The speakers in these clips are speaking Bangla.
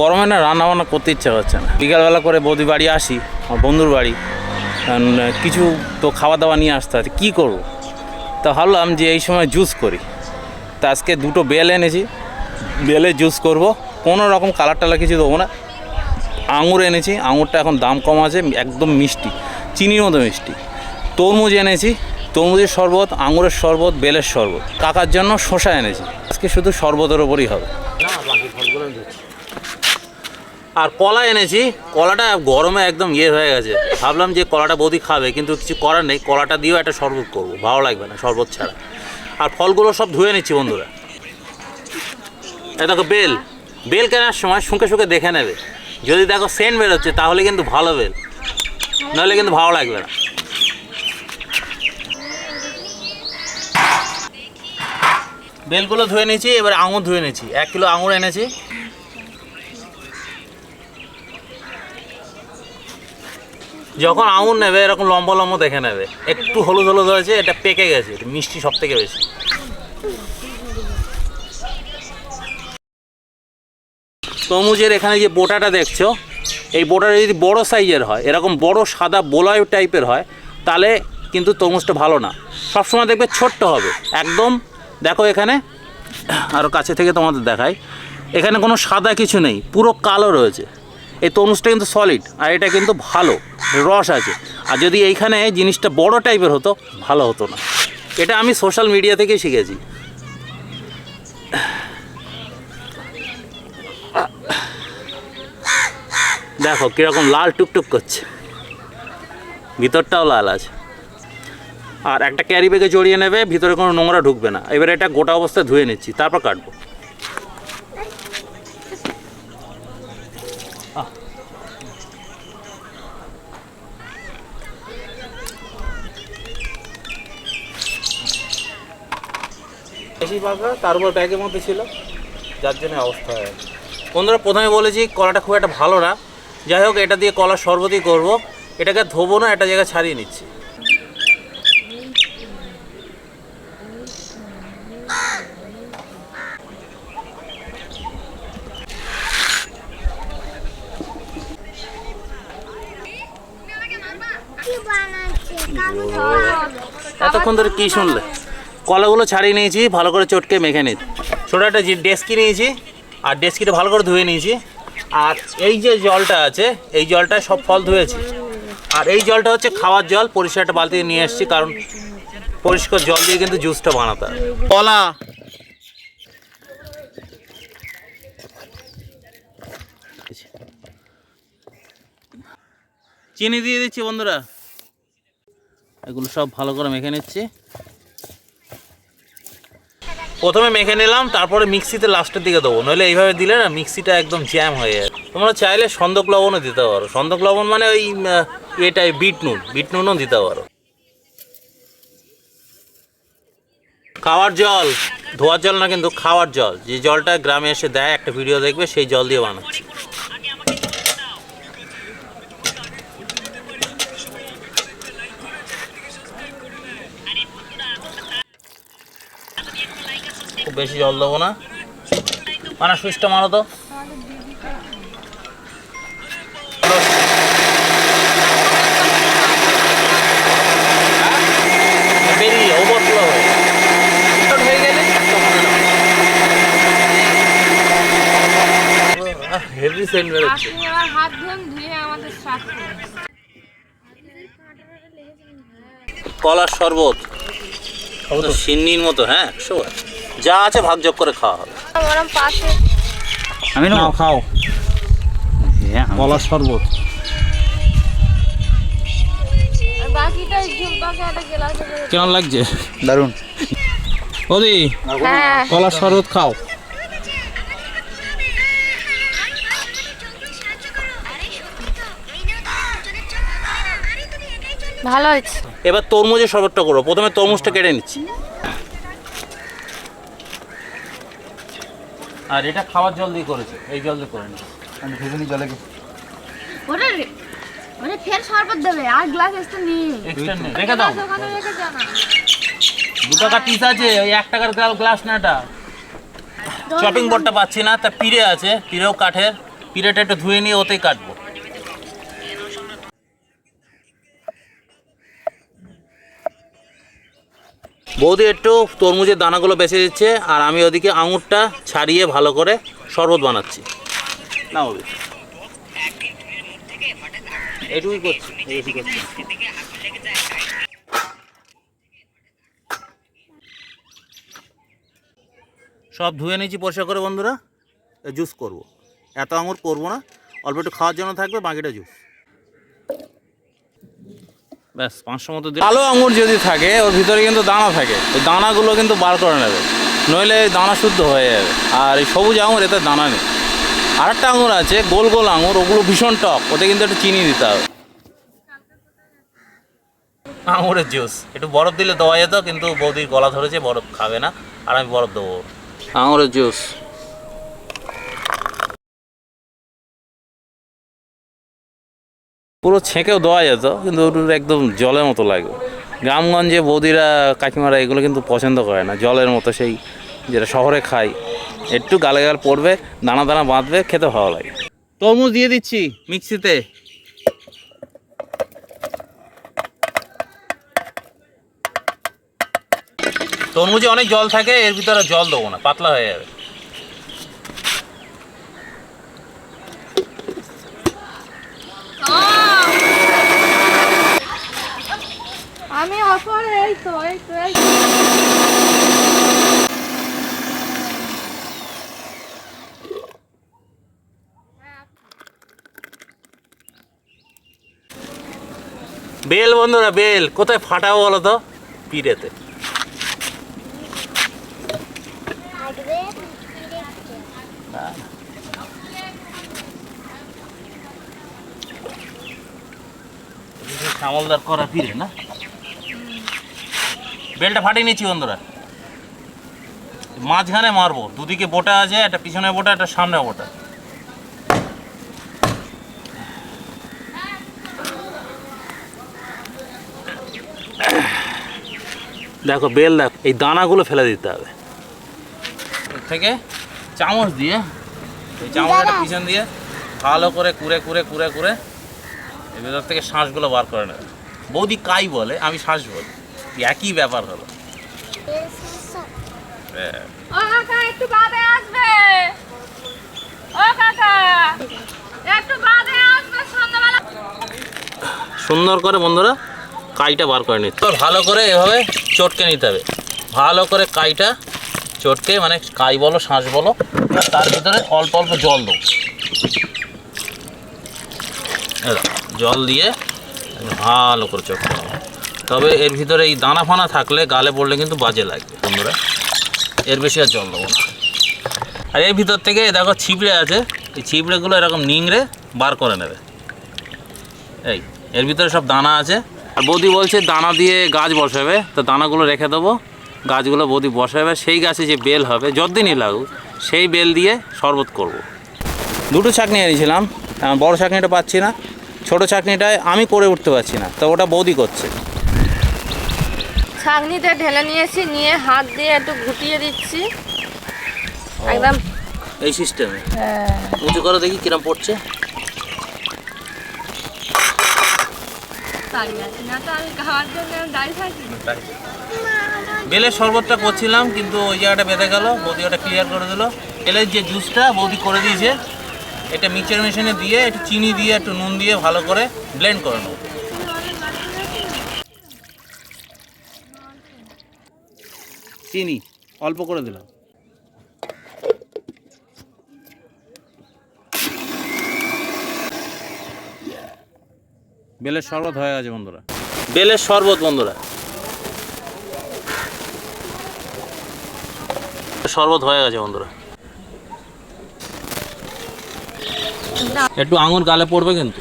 গরমে না রান্না বান্না করতে ইচ্ছা হচ্ছে না। বিকালবেলা করে বৌদি বাড়ি আসি, আমার বন্ধুর বাড়ি কিছু তো খাওয়া দাওয়া নিয়ে আসতে হয়, কী করব? তা ভাবলাম যে এই সময় জুস করি। তা আজকে দুটো বেল এনেছি, বেলে জুস করব, কোনো রকম কালার টালার কিছু দেবো না। আঙুর এনেছি, আঙুরটা এখন দাম কম আছে, একদম মিষ্টি, চিনির মতো মিষ্টি। তরমুজ এনেছি, তরমুজের শরবত, আঙুরের শরবত, বেলের শরবত। কাকার জন্য শসা এনেছি। আজকে শুধু শরবতের ওপরই হবে। আর কলা এনেছি, কলাটা গরমে একদম ইয়ে হয়ে গেছে। ভাবলাম যে কলাটা বৌদি খাবে, কিন্তু কিছু করার নেই, কলাটা দিয়েও একটা শরবত করব, ভালো লাগবে না শরবত ছাড়া। আর ফলগুলো সব ধুয়ে নিচ্ছি বন্ধুরা। দেখো বেল। বেল কেনার সময় শুঁকে শুঁকে দেখে নেবে। যদি দেখো সেন্ট বেরোচ্ছে, তাহলে কিন্তু ভালো বেল। নাহলে কিন্তু ভালো লাগবে না। বেলগুলো ধুয়ে নিয়েছি, এবার আঙুর ধুয়ে নিয়েছি। এক কিলো আঙুর এনেছি। যখন আঙুর নেবে, এরকম লম্বা লম্বা দেখে নেবে। একটু হলুদ হলুদ হয়েছে, এটা পেকে গেছে মিষ্টি সব থেকে বেশি। তরমুজের এখানে যে বোটাটা দেখছ, এই বোটাটা যদি বড় সাইজের হয়, এরকম বড় সাদা বোলাই টাইপের হয়, তাহলে কিন্তু তরমুজটা ভালো না। সবসময় দেখবে ছোট্ট হবে। একদম, দেখো এখানে আরও কাছে থেকে তোমাদের দেখাই। এখানে কোনো সাদা কিছু নেই, পুরো কালো রয়েছে। এই তরমুজটা কিন্তু সলিড আর এটা কিন্তু ভালো, রস আছে। আর যদি এইখানে জিনিসটা বড় টাইপের হতো, ভালো হতো না। এটা আমি সোশ্যাল মিডিয়া থেকেই শিখেছি। দেখো কীরকম লাল টুকটুক করছে। ভিতরটাও লাল আছে। আর একটা ক্যারি ব্যাগে জড়িয়ে নেবে, ভিতরে কোনো নোংরা ঢুকবে না। এবার এটা গোটা অবস্থায় ধুয়ে নিচ্ছি, তারপর কাটবো। বেশি পাকা তার উপর ব্যাগের মধ্যে ছিল। যার জন্য অবস্থা হয়ে। গেছে বন্ধুরা প্রথমে বলেছি কলাটা খুব একটা ভালো না। যাই হোক এটা দিয়ে কলা শরবতই করব। এটাকে ধোবো না একটা জায়গায় ছাড়িয়ে নিচ্ছি। এতক্ষণ ধরে কি শুনলে? কলাগুলো ছাড়িয়ে নিয়েছি, ভালো করে চটকে মেখে নিয়েছি ছোটো একটা ডেস্কি নিয়েছি, আর ডেস্কিটা ভালো করে ধুয়ে নিয়েছি। আর এই যে জলটা আছে, এই জলটায় সব ফল ধুয়েছি। আর এই জলটা হচ্ছে খাওয়ার জল, পরিষ্কার একটা বালতি নিয়ে এসেছি, কারণ পরিষ্কার জল দিয়ে কিন্তু জুসটা বানাতে কলা! চিনি দিয়ে দিচ্ছি বন্ধুরা। এগুলো সব ভালো করে মেখে নিচ্ছি। প্রথমে মেখে নিলাম, তারপরে মিক্সিতে লাস্টের দিকে দেবো। নইলে এইভাবে দিলে না মিক্সিটা একদম জ্যাম হয়ে যায়। তোমরা চাইলে সন্দক লবণও দিতে পারো। সন্দক লবণ মানে ওই এটাই, বিট নুন। বিট নুনও দিতে পারো। খাওয়ার জল। ধোয়ার জল না কিন্তু খাওয়ার জল। যে জলটা গ্রামে এসে দেয়, একটা ভিডিও দেখবে, সেই জল দিয়ে বানাচ্ছি। খুব বেশি জল দেবো না। মানে সুইচটা মারো তো। হেভি সেন্ট বেরোচ্ছে। আপনি আবার হাত ধুন ধুয়ে আমাদের স্টার্ট কলার শরবত। সিন্নির মতো হ্যাঁ একশো বার। যা আছে ভাগযোগ করে খাওয়া হবে। পাশে। আমি না খাও। হ্যাঁ কলার শরবত কেমন লাগছে? দারুণ। ওদি হ্যাঁ। কলার শরবত খাও। ভালো হয়েছে। এবার তরমুজের শরবতটা করো। প্রথমে তরমুজটা কেটে নিচ্ছি। আর এটা খাওয়ার জল দিয়ে করেছে। এই জল দিয়ে করে নিচ্ছি আমি ভেজে জলে ওটা মানে ফের শরবত দেবে আর গ্লাস এসে নিয়ে এক্সট্রা নেই। রেখে দাও। ওখানে রেখে জানা দু টাকা পিস আছে ওই এক টাকার গ্লাস নাটা চপিং বোর্ডটা পাচ্ছি না তা পিড়ে আছে পিড়েও কাঠের। পিড়েটা একটু ধুয়ে নিয়ে ওতেই কাটবো। বৌদি একটু তরমুজের দানাগুলো বেছে দিচ্ছে, আর আমি ওদিকে আঙুরটা ছাড়িয়ে ভালো করে শরবত বানাচ্ছি। না বৌদি। এটুকুই করছি বেশি করছি। সব ধুয়ে নিয়েছি পরিষ্কার করে বন্ধুরা জুস করব। এত আঙুর করব না, অল্প একটু খাওয়ার জন্য থাকবে, বাকিটা জুস। ব্যাস পাঁচশো মতো কালো আঙুর যদি থাকে ওর ভিতরে কিন্তু দানা থাকে। ওই দানাগুলো কিন্তু বার করে নেবে। নইলে দানা শুদ্ধ হয়ে যাবে। আর এই সবুজ আঙুর এতে দানা নেই। আর একটা আঙুর আছে গোল গোল আঙুর ওগুলো ভীষণ টক। ওতে কিন্তু একটু চিনি দিতে হবে। আঙুরের জুস একটু বরফ দিলে দেওয়া যেত কিন্তু বৌদির গলা ধরেছে বরফ খাবে না। আর আমি বরফ দেবো। আঙুরের জুস পুরো ছেঁকেও দেওয়া যেত, কিন্তু ওটা একদম জলের মতো লাগবে গ্রামগঞ্জে বৌদিরা, কাকিমারা এগুলো কিন্তু পছন্দ করে না, জলের মতো সেই যেটা শহরে খাই একটু গালে গাল পড়বে, দানা দানা বাঁধবে, খেতে ভালো লাগে। তরমুজ দিয়ে দিচ্ছি মিক্সিতে। তরমুজে অনেক জল থাকে, এর ভিতরে জল দেবো না, পাতলা হয়ে যাবে আমি অপর এই তো এই তো এই তো। বেল বন্ধুরা বেল। কোথায় ফাটাবো বলো তো? পিড়েতে। সামলদার করা পিড়ে না? বেলটা ফাটিয়ে নিচ্ছি বন্ধুরা। মাঝখানে মারবো, দুদিকে বোটা আছে, একটা পিছনে বোটা, একটা সামনে বোটা। দেখো, বেল দেখো, এই দানাগুলো ফেলে দিতে হবে। থেকে চামচ দিয়ে, এই চামচটা পিছন দিয়ে ভালো করে কুড়ে কুড়ে কুড়ে কুড়ে এর ভেতর থেকে শ্বাসগুলো বার করে নেবে। বৌদি কাই বলে, আমি শ্বাস বলি। একই ব্যাপার হলো। ও কাকা একটু বাদে আসবে। ও কাকা একটু বাদে আসবে সন্ধ্যাবেলা। সুন্দর করে বন্ধুরা কাইটা বার করে নিতে হবে। ভালো করে এভাবে চটকে নিতে হবে। ভালো করে কাইটা চটকে মানে কাই বলো শাঁস বলো তার ভিতরে অল্প অল্প জল দেবো। জল দিয়ে ভালো করে চটকে নেব। তবে এর ভিতরে এই দানা ফানা থাকলে গালে পড়লে কিন্তু বাজে লাগবে, বন্ধুরা। এর বেশি আর জল দেবো না। আর এর ভিতর থেকে দেখো ছিপড়ে আছে। এই ছিপড়েগুলো এরকম নিংড়ে বার করে নেবে। এই, এর ভিতরে সব দানা আছে। আর বৌদি বলছে দানা দিয়ে গাছ বসাবে। তো দানাগুলো রেখে দেবো। গাছগুলো বৌদি বসাবে। সেই গাছে যে বেল হবে, যতদিনই লাগুক, সেই বেল দিয়ে শরবত করব। দুটো চাকনি এনেছিলাম। বড় চাকনিটা পাচ্ছি না। ছোট চাকনিটায় আমি করে উঠতে পারছি না। তো ওটা বৌদি করছে। ছাগনিতে ঢেলে নিয়েছি নিয়ে হাত দিয়ে একটু ঘুটিয়ে দিচ্ছি। একদম। এই সিস্টেমে? হ্যাঁ। উঁচু করে দেখি কিরম পড়ছে। বেলের শরবতটা করছিলাম কিন্তু ওই জায়গাটা বেঁধে গেল বৌদি ওটা ক্লিয়ার করে দিল। বেলের যে জুসটা বৌদি করে দিয়েছে এটা মিক্সচার মেশিনে দিয়ে একটু চিনি দিয়ে একটু নুন দিয়ে ভালো করে ব্লেন্ড করে নেব। চিনি অল্প করে দিলাম। বেলের শরবত হয়ে গেছে বন্ধুরা। বেলের শরবত বন্ধুরা। শরবত হয়ে গেছে বন্ধুরা। একটু আঙুর গালে পড়বে কিন্তু।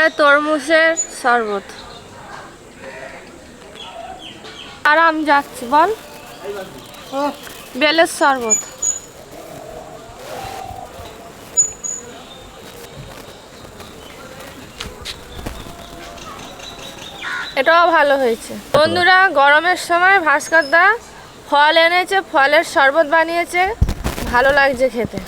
এবারে তরমুজের শরবত। আর আমি যাচ্ছি, বল। বেলের শরবত। এটাও ভালো হয়েছে। বন্ধুরা, গরমের সময় ভাস্করদা ফল এনেছে, ফলের শরবত বানিয়েছে। ভালো লাগছে খেতে।